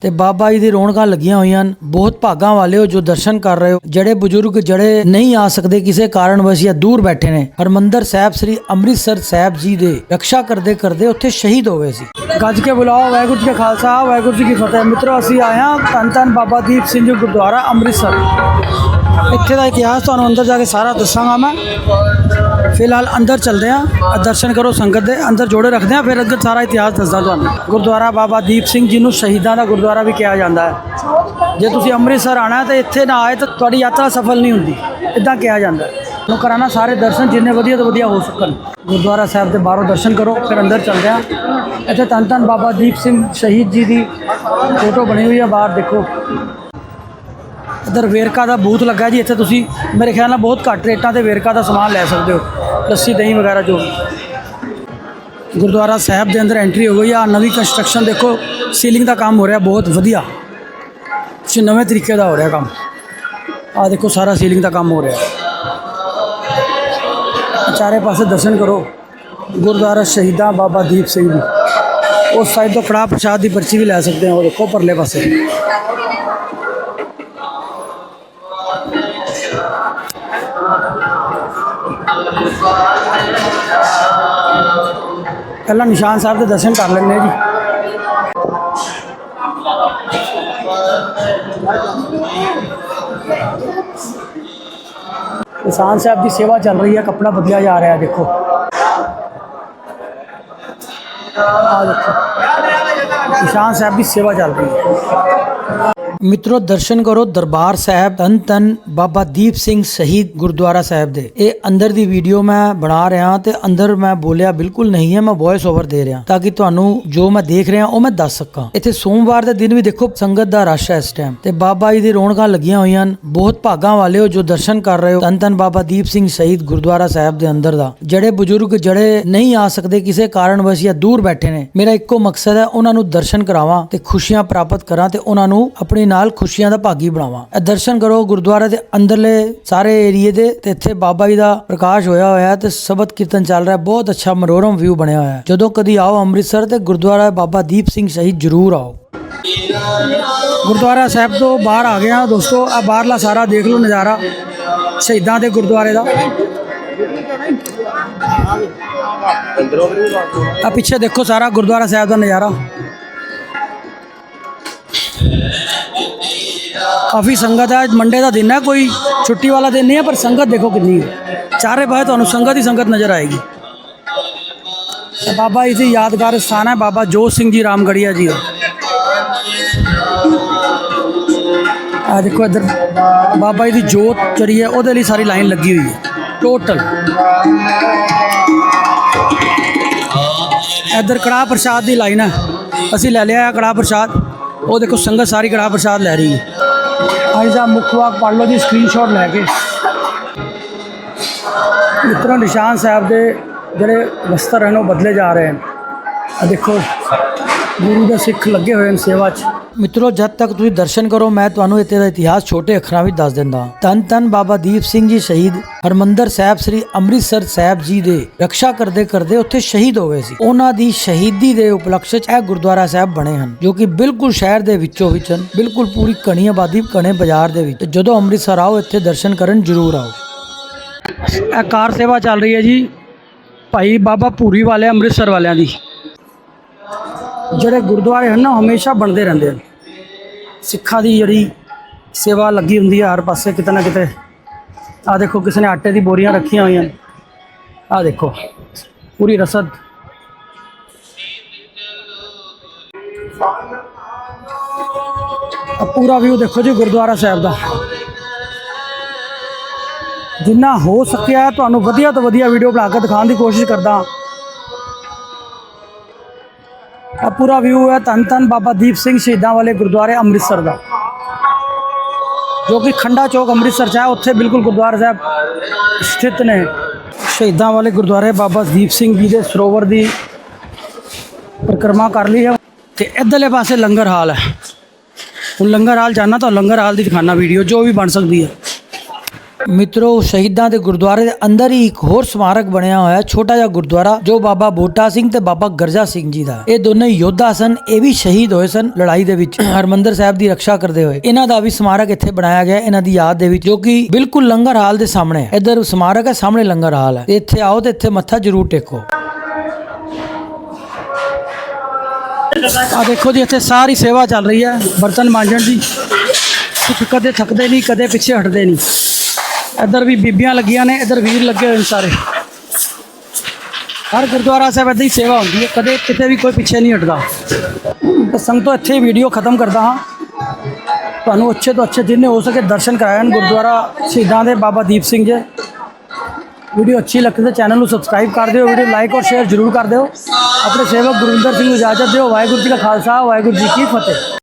ਤੇ ਬਾਬਾ ਜੀ ਦੀ ਰੌਣਕਾਂ ਲੱਗੀਆਂ ਹੋਈਆਂ ਹਨ। ਬਹੁਤ ਭਾਗਾਂ ਵਾਲੇ ਹੋ ਜੋ ਦਰਸ਼ਨ ਕਰ ਰਹੇ ਹੋ। ਜਿਹੜੇ ਬਜ਼ੁਰਗ ਜਿਹੜੇ ਨਹੀਂ ਆ ਸਕਦੇ ਕਿਸੇ ਕਾਰਨ ਵਸ਼ ਜਾਂ ਦੂਰ ਬੈਠੇ ਨੇ, ਹਰਮੰਦਰ ਸਾਹਿਬ, ਸ੍ਰੀ ਅੰਮ੍ਰਿਤਸਰ ਸਾਹਿਬ ਜੀ ਦੇ ਰੱਖਿਆ ਕਰਦੇ ਕਰਦੇ ਉੱਥੇ ਸ਼ਹੀਦ ਹੋ ਗਏ ਸੀ। ਗੱਜ ਕੇ ਬੁਲਾਓ, ਵਾਹਿਗੁਰੂ ਜੀ ਕਾ ਖਾਲਸਾ, ਵਾਹਿਗੁਰੂ ਜੀ ਕੀ ਫਤਿਹ। ਮਿੱਤਰੋ, ਅਸੀਂ ਆਏ ਹਾਂ ਧੰਨ ਧੰਨ ਬਾਬਾ ਦੀਪ ਸਿੰਘ ਜੀ ਗੁਰਦੁਆਰਾ ਅੰਮ੍ਰਿਤਸਰ। ਇੱਥੇ ਦਾ ਇਤਿਹਾਸ ਤੁਹਾਨੂੰ ਅੰਦਰ ਜਾ ਕੇ ਸਾਰਾ ਦੱਸਾਂਗਾ ਮੈਂ। ਫਿਲਹਾਲ ਅੰਦਰ ਚੱਲਦੇ ਹਾਂ। ਦਰਸ਼ਨ ਕਰੋ ਸੰਗਤ ਦੇ, ਅੰਦਰ ਜੋੜੇ ਰੱਖਦੇ ਹਾਂ, ਫਿਰ ਅੱਗੇ ਸਾਰਾ ਇਤਿਹਾਸ ਦੱਸਦਾ ਤੁਹਾਨੂੰ। ਗੁਰਦੁਆਰਾ ਬਾਬਾ ਦੀਪ ਸਿੰਘ ਜੀ ਨੂੰ ਸ਼ਹੀਦਾਂ ਦਾ ਗੁਰਦੁਆਰਾ ਵੀ ਕਿਹਾ ਜਾਂਦਾ ਹੈ। ਜੇ ਤੁਸੀਂ ਅੰਮ੍ਰਿਤਸਰ ਆਣਾ ਤਾਂ ਇੱਥੇ ਨਾ ਆਏ ਤਾਂ ਤੁਹਾਡੀ ਯਾਤਰਾ ਸਫਲ ਨਹੀਂ ਹੁੰਦੀ। ਇਦਾਂ ਕਿਹਾ ਜਾਂਦਾ ਹੈ। ਨੂੰ ਕਰਾਣਾ ਸਾਰੇ ਦਰਸ਼ਨ ਜਿੰਨੇ ਵਧੀਆ ਤੋਂ ਵਧੀਆ ਹੋ ਸਕਣ। ਗੁਰਦੁਆਰਾ ਸਾਹਿਬ ਦੇ ਬਾਹਰੋਂ ਦਰਸ਼ਨ ਕਰੋ, ਫਿਰ ਅੰਦਰ ਚੱਲਦੇ ਹਾਂ। ਇੱਥੇ ਧੰਨ ਧੰਨ ਬਾਬਾ ਦੀਪ ਸਿੰਘ ਸ਼ਹੀਦ ਜੀ ਦੀ ਫੋਟੋ ਬਣੀ ਹੋਈ ਹੈ, ਬਾਹਰ ਦੇਖੋ। ਇੱਧਰ ਵੇਰਕਾ ਦਾ ਬੂਥ ਲੱਗਾ ਜੀ, ਇੱਥੇ ਤੁਸੀਂ ਮੇਰੇ ਖਿਆਲ ਨਾਲ ਬਹੁਤ ਘੱਟ ਰੇਟਾਂ ਤੇ ਵੇਰਕਾ ਦਾ ਸਮਾਨ ਲੈ ਸਕਦੇ ਹੋ। ਲੱਸੀ, ਦਹੀਂ ਵਗੈਰਾ ਜੋ ਗੁਰਦੁਆਰਾ ਸਾਹਿਬ ਦੇ ਅੰਦਰ ਐਂਟਰੀ ਹੋ ਗਈ ਆ, ਨਵੀਂ ਕੰਸਟਰਕਸ਼ਨ ਦੇਖੋ ਸੀਲਿੰਗ ਦਾ ਕੰਮ ਹੋ ਰਿਹਾ ਬਹੁਤ ਵਧੀਆ। ਕੁਛ ਨਵੇਂ ਤਰੀਕੇ ਦਾ ਹੋ ਰਿਹਾ ਕੰਮ। ਆ ਦੇਖੋ ਸਾਰਾ ਸੀਲਿੰਗ ਦਾ ਕੰਮ ਹੋ ਰਿਹਾ। ਚਾਰੇ ਪਾਸੇ ਦਰਸ਼ਨ ਕਰੋ। ਗੁਰਦੁਆਰਾ ਸ਼ਹੀਦਾਂ ਬਾਬਾ ਦੀਪ ਸਿੰਘ ਜੀ। ਉਸ ਸਾਈਡ ਤੋਂ ਕੜਾਹ ਪ੍ਰਸ਼ਾਦ ਦੀ ਪਰਚੀ ਵੀ ਲੈ ਸਕਦੇ ਹੋ ਉਹ ਦੇਖੋ ਪਰਲੇ ਪਾਸੇ। ਪਹਿਲਾਂ ਨਿਸ਼ਾਨ ਸਾਹਿਬ ਦੇ ਦਰਸ਼ਨ ਕਰ ਲੈਂਦੇ ਹਾਂ ਜੀ। ਨਿਸ਼ਾਨ ਸਾਹਿਬ ਦੀ ਸੇਵਾ ਚੱਲ ਰਹੀ ਹੈ, ਕੱਪੜਾ ਬਦਲਿਆ ਜਾ ਰਿਹਾ ਹੈ, ਦੇਖੋ। ਆ ਦੇਖੋ। ਨਿਸ਼ਾਨ ਸਾਹਿਬ ਦੀ ਸੇਵਾ ਚੱਲ ਰਹੀ ਹੈ। ਮਿੱਤਰੋ, ਦਰਸ਼ਨ ਕਰੋ ਦਰਬਾਰ ਸਾਹਿਬ ਤਨ ਤਨ ਬਾਬਾ ਦੀਪ ਸਿੰਘ ਸ਼ਹੀਦ ਗੁਰਦੁਆਰਾ ਸਾਹਿਬ ਦੇ। ਇਹ ਅੰਦਰ ਦੀ ਵੀਡੀਓ ਮੈਂ ਬਣਾ ਰਿਹਾ ਤੇ ਅੰਦਰ ਮੈਂ ਬੋਲਿਆ ਬਿਲਕੁਲ ਨਹੀਂ ਹੈ, ਮੈਂ ਵੌਇਸ ਓਵਰ ਦੇ ਰਿਹਾ ਤਾਂ ਕਿ ਤੁਹਾਨੂੰ ਜੋ ਮੈਂ ਦੇਖ ਰਿਹਾ ਉਹ ਮੈਂ ਦੱਸ ਸਕਾਂ। ਇੱਥੇ ਸੋਮਵਾਰ ਦੇ ਦਿਨ ਵੀ ਦੇਖੋ, ਸੰਗਤ ਦਾ ਰਸ਼ ਹੈ ਇਸ ਟਾਈਮ ਤੇ ਬਾਬਾ ਜੀ ਦੀ ਰੌਣਕਾਂ ਲੱਗੀਆਂ ਹੋਈਆਂ ਹਨ। ਬਹੁਤ ਭਾਗਾਂ ਵਾਲੇ ਹੋ ਜੋ ਦਰਸ਼ਨ ਕਰ ਰਹੇ ਹੋ। ਤਨ ਤਨ ਬਾਬਾ ਦੀਪ ਸਿੰਘ ਸ਼ਹੀਦ ਗੁਰਦੁਆਰਾ ਸਾਹਿਬ ਦੇ ਅੰਦਰ ਦਾ। ਜਿਹੜੇ ਬਜ਼ੁਰਗ, ਜਿਹੜੇ ਨਹੀਂ ਆ ਸਕਦੇ ਕਿਸੇ ਕਾਰਨ ਵਸ਼ ਜਾਂ ਦੂਰ ਬੈਠੇ ਨੇ, ਮੇਰਾ ਇੱਕੋ ਮਕਸਦ ਹੈ ਉਹਨਾਂ ਨੂੰ ਦਰਸ਼ਨ ਕਰਾਵਾਂ ਤੇ ਖੁਸ਼ੀਆਂ ਪ੍ਰਾਪਤ ਕਰਾਂ ਤੇ ਉਹਨਾਂ ਨੂੰ ਆਪਣੇ ਨਾਲ ਖੁਸ਼ੀਆਂ ਦਾ ਭਾਗੀ ਬਣਾਵਾਂ। ਇਹ ਦਰਸ਼ਨ ਕਰੋ, ਗੁਰਦੁਆਰਾ ਦੇ ਅੰਦਰਲੇ ਸਾਰੇ ਏਰੀਏ ਦੇ ਤੇ ਇੱਥੇ ਬਾਬਾ ਜੀ ਦਾ ਪ੍ਰਕਾਸ਼ ਹੋਇਆ ਹੋਇਆ ਤੇ ਸ਼ਬਦ ਕੀਰਤਨ ਚੱਲ ਰਿਹਾ ਬਹੁਤ ਅੱਛਾ ਮਨੋਰਮ ਵਿਊ ਬਣਿਆ ਹੋਇਆ ਹੈ। ਜਦੋਂ ਕਦੀ ਆਓ ਅੰਮ੍ਰਿਤਸਰ ਤੇ ਗੁਰਦੁਆਰਾ ਬਾਬਾ ਦੀਪ ਸਿੰਘ ਸ਼ਹੀਦ ਜ਼ਰੂਰ ਆਓ। ਗੁਰਦੁਆਰਾ ਸਾਹਿਬ ਤੋਂ ਬਾਹਰ ਆ ਗਏ ਹਾਂ ਦੋਸਤੋ। ਆ ਬਾਹਰਲਾ ਸਾਰਾ ਦੇਖ ਲਓ ਨਜ਼ਾਰਾ। ਸ਼ਹੀਦਾਂ ਦੇ ਗੁਰਦੁਆਰੇ ਦਾ। ਆ ਪਿੱਛੇ ਦੇਖੋ ਸਾਰਾ ਗੁਰਦੁਆਰਾ ਸਾਹਿਬ ਦਾ ਨਜ਼ਾਰਾ। ਕਾਫੀ ਸੰਗਤ ਹੈ ਮੰਡੇ ਦਾ ਦਿਨ ਹੈ, ਕੋਈ ਛੁੱਟੀ ਵਾਲਾ ਦਿਨ ਨਹੀਂ ਹੈ, ਪਰ ਸੰਗਤ ਦੇਖੋ ਕਿੰਨੀ ਹੈ। ਚਾਰੇ ਪਾਸੇ ਤੁਹਾਨੂੰ ਸੰਗਤ ਹੀ ਸੰਗਤ ਨਜ਼ਰ ਆਏਗੀ। ਬਾਬਾ ਜੀ ਦੀ ਯਾਦਗਾਰ ਸਥਾਨ ਹੈ, ਬਾਬਾ ਜੋਤ ਸਿੰਘ ਜੀ ਰਾਮਗੜੀਆ ਜੀ ਦਾ। ਆ ਦੇਖੋ ਇੱਧਰ, ਬਾਬਾ ਜੀ ਦੀ ਜੋਤ ਜਿਹੜੀ ਹੈ, ਉਹਦੇ ਲਈ ਸਾਰੀ ਲਾਈਨ ਲੱਗੀ ਹੋਈ ਹੈ। ਟੋਟਲ ਇੱਧਰ ਕੜਾਹ ਪ੍ਰਸ਼ਾਦ ਦੀ ਲਾਈਨ ਹੈ। ਅਸੀਂ ਲੈ ਲਿਆ ਹੈ ਕੜਾਹ ਪ੍ਰਸ਼ਾਦ। ਉਹ ਦੇਖੋ ਸੰਗਤ ਸਾਰੀ ਕੜਾਹ ਪ੍ਰਸ਼ਾਦ ਲੈ ਰਹੀ ਹੈ। ਆਈ ਸਾਹਿਬ ਮੁੱਖ ਵਾਕ ਪੜ੍ਹ ਲਓ ਜੀ ਸਕਰੀਨਸ਼ਾਟ ਲੈ ਕੇ। ਮਿੱਤਰੋ, ਨਿਸ਼ਾਨ ਸਾਹਿਬ ਦੇ ਜਿਹੜੇ ਵਸਤਰ ਹਨ, ਉਹ ਬਦਲੇ ਜਾ ਰਹੇ ਹਨ। ਆ ਦੇਖੋ, ਗੁਰੂ ਦੇ ਸਿੱਖ ਲੱਗੇ ਹੋਏ ਹਨ ਸੇਵਾ 'ਚ। ਮਿੱਤਰੋ, ਜਦ ਤੱਕ ਤੁਸੀਂ ਦਰਸ਼ਨ ਕਰੋ, ਮੈਂ ਤੁਹਾਨੂੰ ਇੱਥੇ ਦਾ ਇਤਿਹਾਸ ਛੋਟੇ ਅੱਖਰਾਂ ਵਿੱਚ ਦੱਸ ਦਿੰਦਾ। ਤਨ ਤਨ ਬਾਬਾ ਦੀਪ ਸਿੰਘ ਜੀ ਸ਼ਹੀਦ ਹਰਮੰਦਰ ਸਾਹਿਬ, ਸ੍ਰੀ ਅੰਮ੍ਰਿਤਸਰ ਸਾਹਿਬ ਜੀ ਦੇ ਰੱਖਿਆ ਕਰਦੇ ਕਰਦੇ ਉੱਥੇ ਸ਼ਹੀਦ ਹੋ ਗਏ ਸੀ। ਉਹਨਾਂ ਦੀ ਸ਼ਹੀਦੀ ਦੇ ਉਪਲਕਸ਼ 'ਚ ਇਹ ਗੁਰਦੁਆਰਾ ਸਾਹਿਬ ਬਣੇ ਹਨ, ਜੋ ਕਿ ਬਿਲਕੁਲ ਸ਼ਹਿਰ ਦੇ ਵਿੱਚੋਂ ਵਿੱਚ ਹਨ, ਬਿਲਕੁਲ ਪੂਰੀ ਕਣੀ ਆਬਾਦੀ, ਕਣੇ ਬਾਜ਼ਾਰ ਦੇ ਵਿੱਚ। ਤੇ ਜਦੋਂ ਅੰਮ੍ਰਿਤਸਰ ਆਓ, ਇੱਥੇ ਦਰਸ਼ਨ ਕਰਨ ਜ਼ਰੂਰ ਆਓ। ਇਹ ਕਾਰ ਸੇਵਾ ਚੱਲ ਰਹੀ ਹੈ ਜੀ, ਭਾਈ ਬਾਬਾ ਭੂਰੀ ਵਾਲੇ ਅੰਮ੍ਰਿਤਸਰ ਵਾਲਿਆਂ ਦੀ। ਜਿਹੜੇ ਗੁਰਦੁਆਰੇ ਹਨ ਨਾ ਹਮੇਸ਼ਾ ਬਣਦੇ ਰਹਿੰਦੇ ਹਨ। ਸਿੱਖਾਂ ਦੀ ਜਿਹੜੀ ਸੇਵਾ ਲੱਗੀ ਹੁੰਦੀ ਹੈ ਹਰ ਪਾਸੇ ਕਿਤੇ ਨਾ ਕਿਤੇ। ਆ ਦੇਖੋ, ਕਿਸੇ ਨੇ ਆਟੇ ਦੀ ਬੋਰੀਆਂ ਰੱਖੀਆਂ ਹੋਈਆਂ। ਆ ਦੇਖੋ, ਪੂਰੀ ਰਸਦ। ਪੂਰਾ ਵਿਊ ਦੇਖੋ ਜੀ ਗੁਰਦੁਆਰਾ ਸਾਹਿਬ ਦਾ। ਜਿੰਨਾ ਹੋ ਸਕਿਆ, ਤੁਹਾਨੂੰ ਵਧੀਆ ਤੋਂ ਵਧੀਆ ਵੀਡੀਓ ਬਣਾ ਕੇ ਦਿਖਾਉਣ ਦੀ ਕੋਸ਼ਿਸ਼ ਕਰਦਾ। ਪੂਰਾ ਵਿਊ ਹੈ ਧੰਨ ਧੰਨ ਬਾਬਾ ਦੀਪ ਸਿੰਘ ਸ਼ਹੀਦਾਂ ਵਾਲੇ ਗੁਰਦੁਆਰੇ ਅੰਮ੍ਰਿਤਸਰ ਦਾ। ਜੋ ਕਿ ਖੰਡਾ ਚੌਕ ਅੰਮ੍ਰਿਤਸਰ 'ਚ ਹੈ, ਉੱਥੇ ਬਿਲਕੁਲ ਗੁਰਦੁਆਰਾ ਸਾਹਿਬ ਸਥਿਤ ਨੇ। ਸ਼ਹੀਦਾਂ ਵਾਲੇ ਗੁਰਦੁਆਰੇ ਬਾਬਾ ਦੀਪ ਸਿੰਘ ਜੀ ਦੇ ਸਰੋਵਰ ਦੀ ਪਰਿਕਰਮਾ ਕਰ ਲਈ ਹੈ ਤੇ ਇੱਧਰਲੇ ਪਾਸੇ ਲੰਗਰ ਹਾਲ ਹੈ। ਹੁਣ ਲੰਗਰ ਹਾਲ ਜਾਣਾ ਤਾਂ ਲੰਗਰ ਹਾਲ ਦੀ ਦਿਖਾਣਾ ਵੀਡੀਓ, ਜੋ ਵੀ ਬਣ ਸਕਦੀ ਹੈ। ਮਿੱਤਰੋ ਸ਼ਹੀਦਾਂ ਦੇ ਗੁਰਦੁਆਰੇ ਦੇ ਅੰਦਰ ਹੀ ਇੱਕ ਹੋਰ ਸਮਾਰਕ ਬਣਿਆ ਹੋਇਆ ਛੋਟਾ ਜਿਹਾ ਗੁਰਦੁਆਰਾ ਜੋ ਬਾਬਾ ਬੋਟਾ ਸਿੰਘ ਤੇ ਬਾਬਾ ਗਰਜਾ ਸਿੰਘ ਜੀ ਦਾ। ਇਹ ਦੋਨੇ ਯੋਧਾ ਸਨ ਇਹ ਵੀ ਸ਼ਹੀਦ ਹੋਏ ਸਨ ਲੜਾਈ ਦੇ ਵਿੱਚ। ਹਰਮੰਦਰ ਸਾਹਿਬ ਦੀ ਰੱਖਿਆ ਕਰਦੇ ਹੋਏ। ਇਹਨਾਂ ਦਾ ਵੀ ਸਮਾਰਕ ਇੱਥੇ ਬਣਾਇਆ ਗਿਆ ਇਹਨਾਂ ਦੀ ਯਾਦ ਦੇ ਵਿੱਚ ਜੋ ਕਿ ਬਿਲਕੁਲ ਲੰਗਰ ਹਾਲ ਦੇ ਸਾਹਮਣੇ ਹੈ। ਇੱਧਰ ਸਮਾਰਕ ਹੈ ਸਾਹਮਣੇ ਲੰਗਰ ਹਾਲ ਹੈ। ਇੱਥੇ ਆਓ ਤੇ ਇੱਥੇ ਮੱਥਾ ਜ਼ਰੂਰ ਟੇਕੋ। ਆ ਦੇਖੋ ਜੀ ਇੱਥੇ ਸਾਰੀ ਸੇਵਾ ਚੱਲ ਰਹੀ ਹੈ। ਬਰਤਨ ਮਾਂਜਣ ਦੀ। ਕਦੇ ਥੱਕਦੇ ਨਹੀਂ ਕਦੇ ਪਿੱਛੇ ਹਟਦੇ ਨਹੀਂ। ਇੱਧਰ ਵੀ ਬੀਬੀਆਂ ਲੱਗੀਆਂ ਨੇ, ਇੱਧਰ ਵੀਰ ਲੱਗੇ ਹੋਏ ਨੇ ਸਾਰੇ। ਹਰ ਗੁਰਦੁਆਰਾ ਸਾਹਿਬ ਇੱਦਾਂ ਹੀ ਸੇਵਾ ਹੁੰਦੀ ਹੈ, ਕਦੇ ਕਿਤੇ ਵੀ ਕੋਈ ਪਿੱਛੇ ਨਹੀਂ ਹਟਦਾ। ਤਾਂ ਸੰਗਤੋਂ ਇੱਥੇ ਵੀਡੀਓ ਖਤਮ ਕਰਦਾ ਹਾਂ। ਤੁਹਾਨੂੰ ਅੱਛੇ ਤੋਂ ਅੱਛੇ ਜਿੰਨੇ ਹੋ ਸਕੇ ਦਰਸ਼ਨ ਕਰਾਇਣ, ਗੁਰਦੁਆਰਾ ਸ਼ਹੀਦਾਂ ਦੇ ਬਾਬਾ ਦੀਪ ਸਿੰਘ ਜੀ। ਵੀਡੀਓ ਅੱਛੀ ਲੱਗੇ ਤਾਂ ਚੈਨਲ ਨੂੰ ਸਬਸਕ੍ਰਾਈਬ ਕਰ ਦਿਓ, ਵੀਡੀਓ ਲਾਈਕ ਔਰ ਸ਼ੇਅਰ ਜ਼ਰੂਰ ਕਰ ਦਿਓ। ਆਪਣੇ ਸੇਵਕ ਗੁਰਵਿੰਦਰ ਸਿੰਘ ਨੂੰ ਇਜਾਜ਼ਤ ਦਿਓ। ਵਾਹਿਗੁਰੂ ਜੀ ਕਾ ਖਾਲਸਾ, ਵਾਹਿਗੁਰੂ ਜੀ ਕੀ ਫਤਿਹ।